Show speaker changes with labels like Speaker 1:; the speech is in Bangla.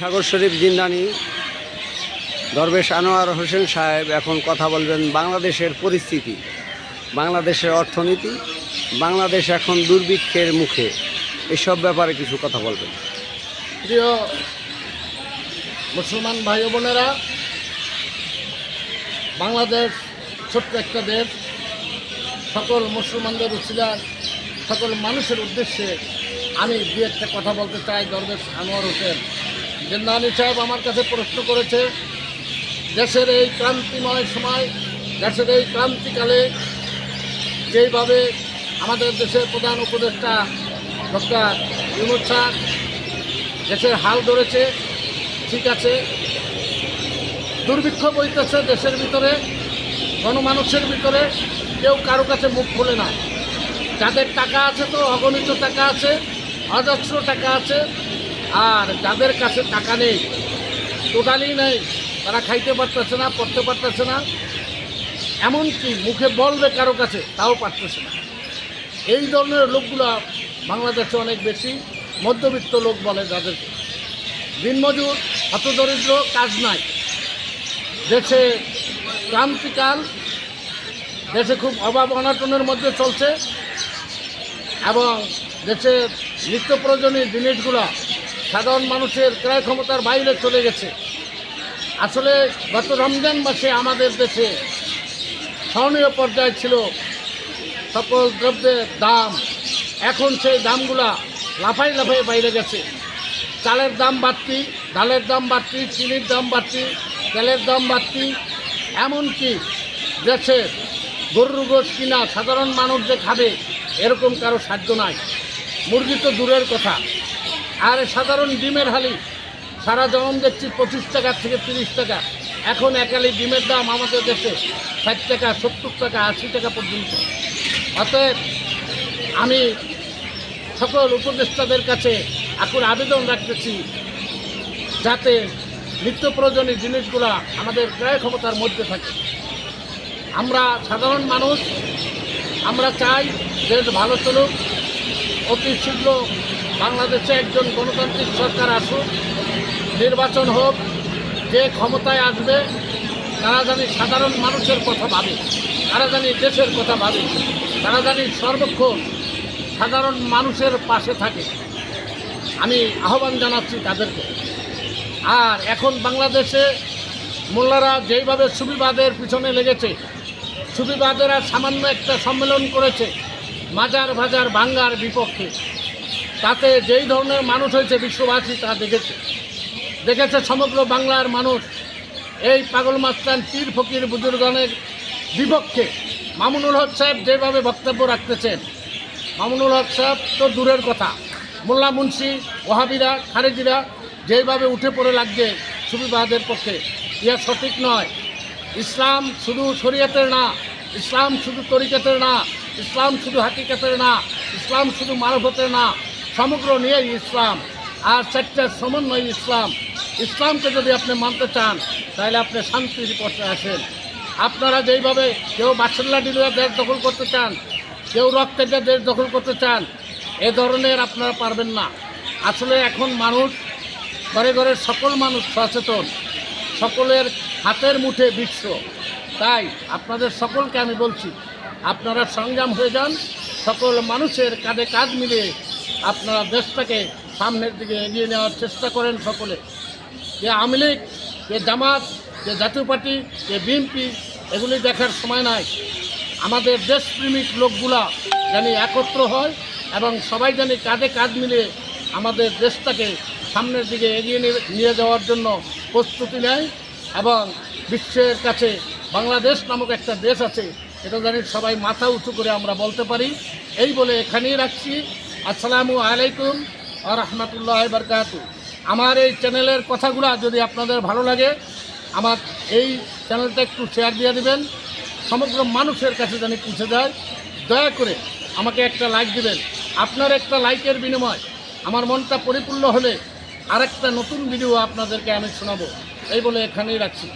Speaker 1: সাগর শরীফ জিন্দানি, দরবেশ আনোয়ার হোসেন সাহেব এখন কথা বলবেন বাংলাদেশের পরিস্থিতি, বাংলাদেশের অর্থনীতি, বাংলাদেশ এখন দুর্ভিক্ষের মুখে। এসব ব্যাপারে কিছু কথা বলবেন।
Speaker 2: প্রিয় মুসলমান ভাই বোনেরা, বাংলাদেশ ছোট্ট একটা দেশ, সকল মুসলমানদের উচিলার সকল মানুষের উদ্দেশ্যে আমি দু একটা কথা বলতে চাই দরবেশ আনোয়ার হোসেন। জিন্দানি সাহেব আমার কাছে প্রশ্ন করেছে, দেশের এই ক্রান্তিময় সময়, দেশের এই ক্রান্তিকালে যেইভাবে আমাদের দেশের প্রধান উপদেষ্টা ডক্টর ইউনুস স্যার দেশের হাল ধরেছে, ঠিক আছে, দুর্ভিক্ষ বইতেছে দেশের ভিতরে, গণমানুষের ভিতরে, কেউ কারও কাছে মুখ খোলে না। যাদের টাকা আছে তো অগণিত টাকা আছে অজস্র টাকা আছে আর যাদের কাছে টাকা নেই, টোটালি নেই, তারা খাইতে পারতেছে না, পড়তে পারতেছে না। এমনকি মুখে বলবে কারও কাছে, তাও পারতেছে না। এই ধরনের লোকগুলো বাংলাদেশে অনেক বেশি, মধ্যবিত্ত লোক বলে যাদেরকে দিনমজুর হতদরিদ্র কাজ নাই। দেশে ক্রান্তিকাল, দেশে খুব অভাব অনাটনের মধ্যে চলছে। এবং দেশের নিত্য প্রয়োজনীয় জিনিসগুলো সাধারণ মানুষের ক্রয় ক্ষমতার বাইরে চলে গেছে। আসলে গত রমজান মাসে আমাদের দেশে স্মরণীয় পর্যায়ে ছিল সকল দ্রব্যের দাম। এখন সেই দামগুলা লাফাই লাফাই বাইরে গেছে। চালের দাম বাড়তি, ডালের দাম বাড়তি, চিনির দাম বাড়তি, তেলের দাম বাড়তি। এমনকি দেশে গরুর গোস কিনা সাধারণ মানুষ যে খাবে, এরকম কারও সাধ্য নাই। মুরগি তো দূরের কথা। আর সাধারণ ডিমের হালি। সারা যেমন দেখছি পঁচিশ টাকা থেকে তিরিশ টাকা। এখন একালি ডিমের দাম আমাদের দেশে ষাট টাকা, সত্তর টাকা, আশি টাকা পর্যন্ত। অতএব আমি সকল উপদেষ্টাদের কাছে এখন আবেদন রাখতেছি যাতে নিত্য প্রয়োজনীয় জিনিসগুলা আমাদের ক্রয় ক্ষমতার মধ্যে থাকে। আমরা সাধারণ মানুষ, আমরা চাই দেশ ভালো চলুক, অতি শীঘ্র বাংলাদেশে একজন গণতান্ত্রিক সরকার আসুক, নির্বাচন হোক, যে ক্ষমতায় আসবে, তারা জানি সাধারণ মানুষের কথা ভাবে, তারা জানি দেশের কথা ভাবে, তারা জানি সর্বক্ষণ সাধারণ মানুষের পাশে থাকে। আমি আহ্বান জানাচ্ছি তাদেরকে। আর এখন বাংলাদেশে মোল্লারা যেইভাবে সুবিবাদের পিছনে লেগেছে, সুবিবাদেরা সামান্য একটা সম্মেলন করেছে, মাজার ভাজার বাঙ্গার বিপক্ষে। তাতে যেই ধরনের মানুষ হয়েছে বিশ্ববাসী তা দেখেছে। দেখেছে সমগ্র বাংলার মানুষ। এই পাগল মাস্তান পীর ফকির বুজুর্গানের বিপক্ষে। মামুনুল হক সাহেব যেভাবে বক্তব্য রাখতেছেন, মামুনুল হক সাহেব তো দূরের কথা। মোল্লা মুন্সি, ওহাবিরা, খারেজিরা যেভাবে উঠে পড়ে লাগছে সুবিবাদের পক্ষে, ইহা সঠিক নয়। ইসলাম শুধু শরীয়তের না, ইসলাম শুধু তরিকতের না, ইসলাম শুধু হাকিকতের না, ইসলাম শুধু মানবতের না। সমগ্র নিয়েই ইসলাম আর চারটার সমন্বয় ইসলাম। ইসলামকে যদি আপনি মানতে চান, তাহলে আপনি শান্তির পথে আসেন আপনারা যেইভাবে কেউ বাচ্চাল্লা ডিলুয়া দেশ দখল করতে চান, কেউ রক্তের দেশ দখল করতে চান, এ ধরনের আপনারা পারবেন না। আসলে এখন মানুষ, ঘরে ঘরে সকল মানুষ সচেতন, সকলের হাতের মুঠে বিশ্ব। তাই আপনাদের সকলকে আমি বলছি, আপনারা সংগ্রাম হয়ে যান, সকল মানুষের কাঁধে কাঁধ মিলিয়ে আপনারা দেশটাকে সামনের দিকে এগিয়ে নেওয়ার চেষ্টা করেন সকলে। যে আওয়ামী লীগ, যে জামাত, যে জাতীয় পার্টি, যে বিএনপি, এগুলি দেখার সময় নাই। আমাদের দেশপ্রেমিক লোকগুলা জানি একত্র হয় এবং সবাই জানি কাঁধে কাঁধ মিলে আমাদের দেশটাকে সামনের দিকে এগিয়ে নিয়ে যাওয়ার জন্য প্রস্তুতি নেয় এবং বিশ্বের কাছে বাংলাদেশ নামক একটা দেশ আছে, এটা জানি সবাই মাথা উঁচু করে আমরা বলতে পারি। এই বলে এখানেই রাখছি। আসসালামু আলাইকুম আ রহমতুল্লাহ বরকাতু আমার এই চ্যানেলের কথাগুলো যদি আপনাদের ভালো লাগে, আমার এই চ্যানেলটা একটু শেয়ার দিয়ে দেবেন। সমগ্র মানুষের কাছে যেন পৌঁছে যায়। দয়া করে আমাকে একটা লাইক দিবেন। আপনার একটা লাইকের বিনিময় আমার মনটা পরিপূর্ণ হলে আরেকটা নতুন ভিডিও আপনাদেরকে আমি শোনাবো। এই বলে এখানেই রাখছি।